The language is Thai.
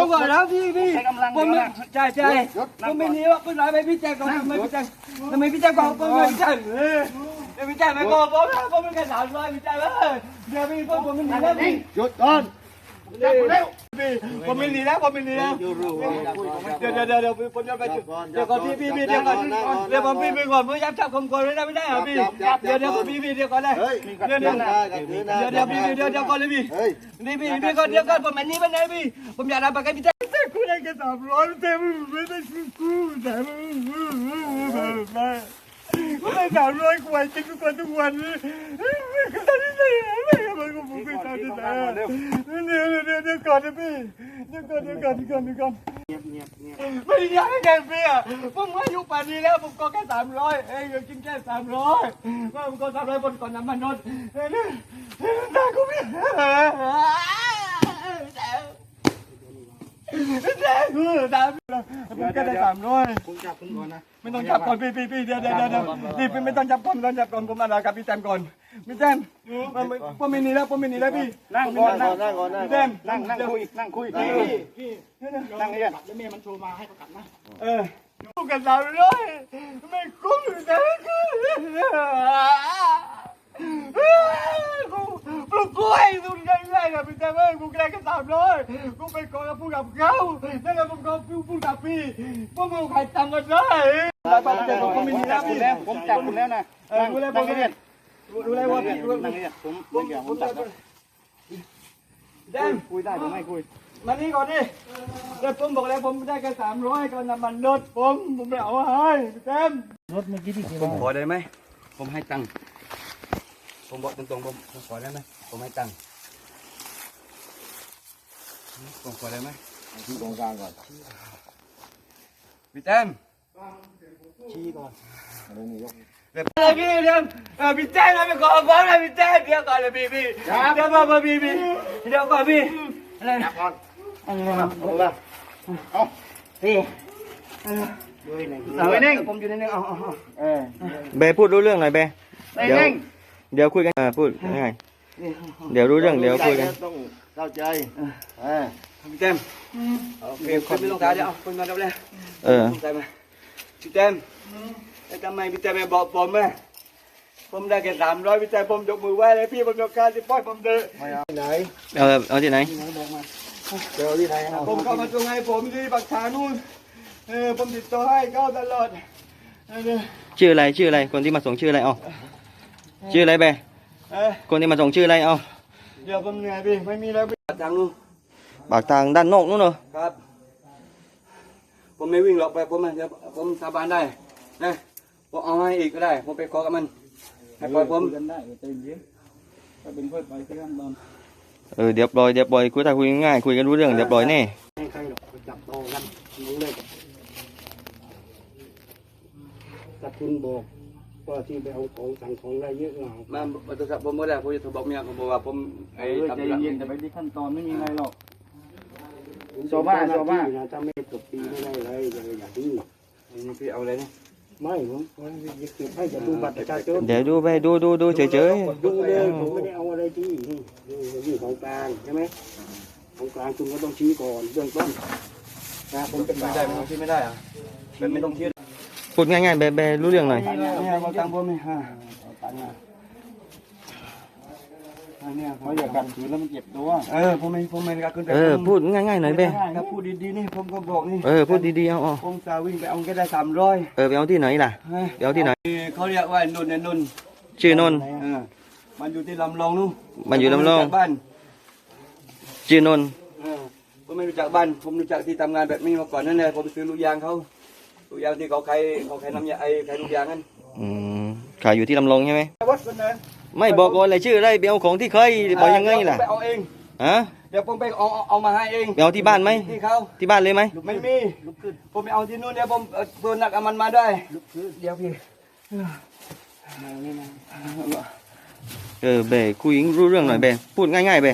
ผมก่อนแล้วพี่พี่ผมไม่ใช่ใช่ผมไม่หนีว่าคุณนายไปพี่แจ็คก่อนทำไมพี่แจ็คทำไมพี่แจ็คก่อนผมไม่ใช่เออเดี๋ยวพี่แจ้งไปก่อนผมนะผมเป็นแค่สาวน้อยพี่แจ้งเลยเดี๋ยวพี่ผมผมไม่หนีแล้วพี่หยุดก่อนเร็ว พี่ผมไม่หนีแล้วผมไม่หนีแล้วเดี๋ยวเดี๋ยวเดี๋ยวเดี๋ยวผมจะไปจุดเดี๋ยวก่อนพี่พี่พี่เดี๋ยวก่อนเดี๋ยวผมพี่พี่ก่อนผมยับจับผมก่อนไม่ได้ไม่ได้เหรอพี่เดี๋ยวเดี๋ยวผมพี่พี่เดี๋ยวก่อนเลยเฮ้ยเดี๋ยวเดี๋ยวเดี๋ยวเดี๋ยวพี่เดี๋ยวเดี๋ยวก่อนเลยพี่เฮ้ยนี่พี่พี่ก่อนเดี๋ยวก่อนผมอันนี้มันไหนพี่ผมอยากรับประกันพี่แจ้งแต่คุณได้แค่สามร้อยแต่ไม่ได้กู้แต่ไม่ไม่ได้สามร้อยกว่ากินทุกวันทุกวันไม่ก็ตอนนี้เลยไม่ก็มันก็ผมไม่ตอนนี้แล้วเดี๋ยวเดี๋ยว อนนะพี่เดี๋ยวก่อนเดี๋ยวก่อนเดี๋ยวก่อนเดี๋ยวก่อนเงียบเงียบเงียบไม่ได้ยากให้แกพี่อะผมอายุป่านนี้แล้วผมก็แค่สามร้อยเอ้ยกินแค่สามร้อยว่าผมก็สามร้อยบนก่อนน้ำมันนนเฮ้ยนี่น่ากูพี่แต่กูตาม ผมแค่ได้สามร้อยผมจับคุณก่อนนะไม่ต้องจับก่อนพี่พี่พี่เดี๋ยวเดี๋ยวเดี๋ยวนี่พี่ไม่ต้องจับก่อนไม่ต้องจับก่อนผมมาแล้วกับพี่แต้มก่อนพี่แต้มผมไม่หนีแล้วผมไม่หนีแล้วพี่นั่งก่อนนั่นั่งงก่อนนั่งก่อนนั่งพี่แต้มนั่งนั่งคุยนั่งคุยพี่พี่นั่งเนี่ยแล้วเมียมันโทรมาให้ประกันนะเออกูกันสามร้อยไม่คุ้มแต่กูกูปลุกกล้วยสุดง่ายๆกับ พี่แต้มเอ้ยกูแค่แค่สามร้อยกูไปกองกับผู้กับเขาแล้วแล้วผมก็พูดกับพี่พวกมึงใครตังกันเลยไปไปไปผมไม่หนีแล้วคุพี่ณแล้วผมจับคุณแล้วนะเออรู้แล้วผมนั่งเรีเรียยนนรู้แล้วว่าพี่รู้นั่งเรียนผมผมผมจับแดนคุยได้หรือไม่คุยมานี่ก่อนดิเดี๋ยวผมบอกแล้วผมได้แค่สามร้อยก็น้ำมันรถผมผมไม่เอาให้แดนรถเมื่อกี้ที่ผมขอได้ไหมผมให้ตังค์ผมบอกตรงๆผมผมขอได้ไหมผมให้ตังค์ ผมขอได้ไหมที่ตรงกลางก่อนพี่แต้มชี้ก่อนอะไรนี่ยกเดี๋ยวพี่เดี๋ยวเออพี่แต้มนะไปขอผมนะพี่แต้มเดี๋ยวก่อนเลยพี่พี่เดี๋ยวก่อนพี่พี่เดี๋ยวก่อนพี่อะไรนะก่อนอะไรนะเอาละเอาพี่ด้วยหนึ่งเอาไว้นิ่งผมอยู่ในนี้เอาเอาเอาเออเบพูดรู้เรื่องหน่อยเบได้เร่งเดี๋ยวคุยกันอ่าพูดง่ายๆเดี๋ยวรู้เรื่องเดี๋ยวคุยกันต้อง เข้าใจเออพี่แต้มโอเคคนไม่ต้องตายเดี๋ยวเอาคนมาดับเลยเออพี่แต้มพี่แต้มแล้วทำไมพี่แต้มไม่บอกผมอะผมได้แค่สามร้อยพี่แต้มผมยกมือไหว้เลยพี่ผมยกการที่ปล่อยผมเดินไม่เอาที่ไหนเอาเอาที่ไหนเจอที่ไหนเอาผมเข้ามาตรงให้ผมที่ปากชานู่นเออผมติดต่อให้เขาตลอดเออชื่ออะไรชื่ออะไรคนที่มาส่งชื่ออะไรเอาชื่ออะไรเบเออคนที่มาส่งชื่ออะไรเอา เดี๋ยวผมเหนื่อยพี่ไม่มีแล้วพี่ทางนู้นปากทางด้านนอกนู้นเหรอครับ ผมไม่วิ่งหรอกไปผมอะเดี๋ยวผมสาบานได้นะผมเอาให้อีกก็ได้ ผมไปขอกับมันให้ปล่อยผมกันได้ใจเย็นถ้าเป็นเพื่อนไปที่นั่นตอนเออเดี๋ยวปล่อยเดี๋ยวปล่อยคุยถ้าคุยง่ายคุยกันรู้เรื่องเดี๋ยวปล่อยแน่ให้ใครหรอกจับโตกันรู้เลยถ้าคุณบอก ว่าที่ไปเอาของสั่งของได้เยอะเหรอมาบัตรศัพท์ผมไม่ได้ผมจะโทรบอกเมียผมบอกว่าผมไอ้เออทำใจธุระเย็นแต่ไปที่ขั้นตอนไม่มีอะไรหรอกชาวบ้านชาวบ้านนะถ้าไม่จบปีไม่ได้เลยอย่าอย่าดื้อนี่พี่เอาอะไรนี่ไม่ผมผมจะเก็บให้จะดูบัตรประชาชนเดี๋ยวดูไปดูดูดูเฉยเฉยดูเลยผมไม่ได้เอาอะไรที่นี่นี่นี่ของกลางใช่ไหมของกลางคุณก็ต้องชี้ก่อนเบื้องต้นนะผมเป็นไม่ได้ไม่ต้องคิดไม่ได้อะเป็นไม่ต้องคิดๆพูดง่ายๆเบเบรู้เรื่องหน่อย เนี่ยบอกตังค์ผมนี่ฮะเนี่ยเขาอยากกัดขืนแล้วมันเจ็บตัวเออผมไม่ผมไม่กล้าขึ้นไปเออพูดง่ายๆหน่อยเบถ้าพูดดีๆนี่ผมก็บอกนี่เออ พูดดีๆ เอาเอาผมจะวิ่งไปเอาแค่ได้สามร้อยเออ ไปเอาที่ไหนล่ะ ไปเอาที่ไหน เขาเรียกว่านุ่นเนี่ยนุ่นชื่อนนท์ เออมันอยู่ที่ลำลองนู่นมันอยู่ลำลอง ผมรู้จักบ้านชื่อนนท์เออผมไม่รู้จักบ้าน ผมรู้จักที่ทำงานแบบนี้มาก่อนนั่นแหละผมซื้อลูกยางเขาลูกยางที่เขาขายเขาขายน้ำยาไอ้ขายลูกยางนั่น อืมขายอยู่ที่ลำลองใช่ไหมวัดคนนั้นไม่บอกก่อนเลยชื่ออะไรไปเอาของที่เคยบอกยังไงล่ะเดี๋วผมไปเอาเองฮะเดี๋ยวผมไปเอาเอาเอามาให้เองไปเอาที่บ้านไหมที่เขาที่บ้านเลยไหมไม่มีผมไปเอาที่นู่นเดี๋ยวผมเอาเพื่อนนักเอามันมาได้เดี๋ยวพี่เออเบคุยรู้เรื่องหน่อยเบพูดง่ายๆเบ